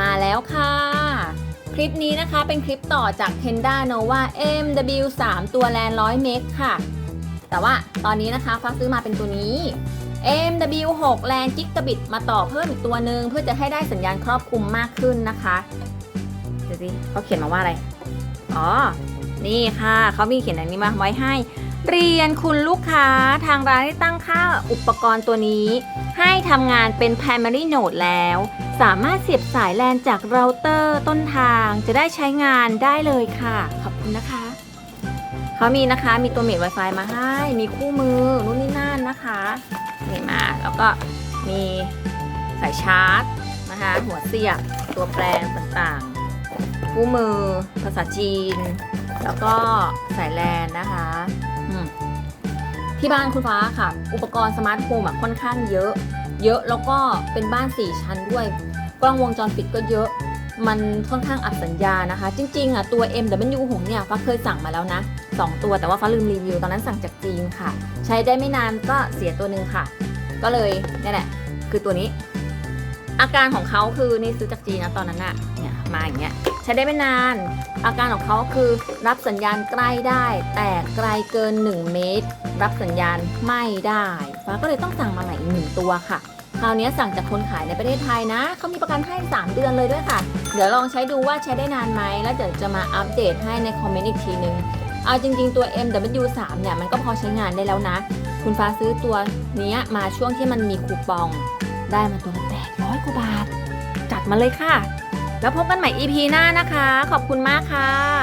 มาแล้วค่ะ คลิปนี้นะคะเป็นคลิปต่อจาก Tenda Nova MW3 ตัวแลน100เมกค่ะ แต่ว่าตอนนี้นะคะฟ้าซื้อมาเป็นตัวนี้ MW6 แลนจิกกะบิตมาต่อเพิ่มอีกตัวหนึ่งเพื่อจะให้ได้สัญญาณครอบคลุมมากขึ้นนะคะเดี๋ยวสิเขาเขียนมาว่าอะไร อ๋อ นี่ค่ะ เขามีเขียนอย่างนี้มาไว้ให้ เรียนคุณลูกค้าทางร้านได้ตั้งค่าอุปกรณ์ตัวนี้ ให้ทำงานเป็น primary node แล้ว สามารถเสียบสายแลนจากเราเตอร์ต้นทางจะได้ใช้งานได้เลยค่ะ ขอบคุณนะคะ เขามีนะคะมีตัวเมด Wi-Fi มาให้ มีคู่มือนู่นนี่นั่นนะคะนี่มาแล้วก็มีสายชาร์จนะคะ หัวเสียบตัวแปลงต่างๆ คู่มือภาษาจีน แล้วก็สายแลนนะคะที่บ้านคุณฟ้าค่ะ อุปกรณ์สมาร์ทโฮมอะค่อนข้างเยอะ เยอะแล้วก็เป็นบ้าน 4 ชั้นด้วย กล้องวงจรปิดก็เยอะ มันค่อนข้างอับสัญญานะคะ จริง ๆ อะ ตัว MW6 เนี่ยฟ้าเคยสั่งมาแล้วนะ 2 ตัวแต่ว่าฟ้าลืมรีวิว ตอนนั้นสั่งจากจีนค่ะ ใช้ได้ไม่นานก็เสียตัวหนึ่งค่ะ ก็เลยนี่แหละ คือตัวนี้ อาการของเขาคือนี่ซื้อจากจีนนะตอนนั้นอะเนี่ยมาอย่างเงี้ยใช้ได้ไม่นาน อาการของเขาคือรับสัญญาณใกล้ได้ แต่ไกลเกิน 1 เมตร รับสัญญาณไม่ได้ฟ้าก็เลยต้องสั่งมาใหม่อีกหนึ่งตัวค่ะคราวนี้สั่งจากคนขายในประเทศไทยนะ เขามีประกันให้ 3 เดือนเลยด้วยค่ะ เดี๋ยวลองใช้ดูว่าใช้ได้นานไหม แล้วเดี๋ยวจะมาอัปเดตให้ในคอมเมนต์อีกทีนึง เอาจริง ๆ ตัว MW3 เนี่ยมันก็พอใช้งานได้แล้วนะ คุณฟ้าซื้อตัวเนี้ยมาช่วงที่มันมีคูปอง ได้มาตัวละ800กว่าบาท จัดมาเลยค่ะ แล้วพบกันใหม่ EP หน้านะคะ ขอบคุณมากค่ะ